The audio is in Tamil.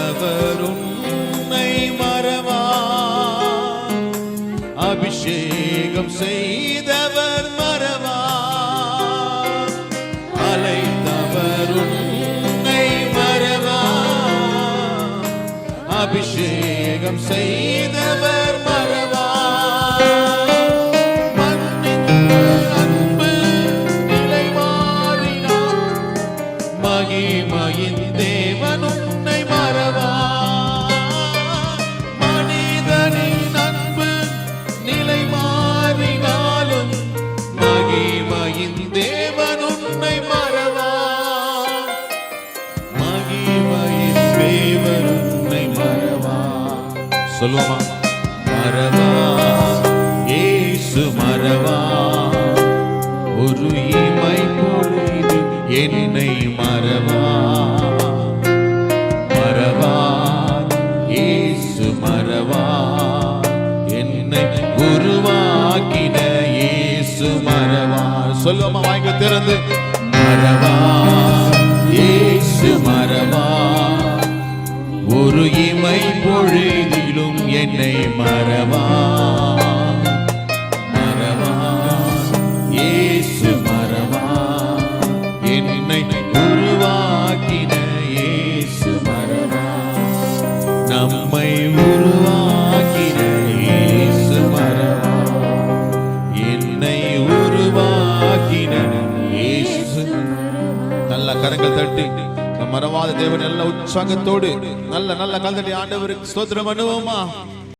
அழைத்தவர் மறவா? அபிஷேகம் செய்தவர் மறவா? அழைத்தவர் மறவா? அபிஷேகம் செய்தவர் மறவா? மகிமையின் தேவன் உன்னை மறவா? மகிமையின் தேவன் உன்னை மறவா? சொல்லுமா மறவா. இயேசு மறவா. ஒரு இமை பொழுது என்னை மறவா? மறவா. இயேசு மறவா. என்னை உருவாக்கின இயேசு மறவா. சொல்லுமா வாங்க திறந்து. மரவா ஏசு மறவா. ஒரு இமை பொழுதிலும் என்னை மறவா. மறவா ஏசு மறவா. என்னை உருவாக்கின ஏசு மறவா. நம்மை உருவா கரங்கள் தட்டி. மறவாத தேவன் நல்ல உற்சாகத்தோடு நல்ல நல்ல கல் ஆண்டவருக்கு ஸ்தோத்திரம் பண்ணுவோமா?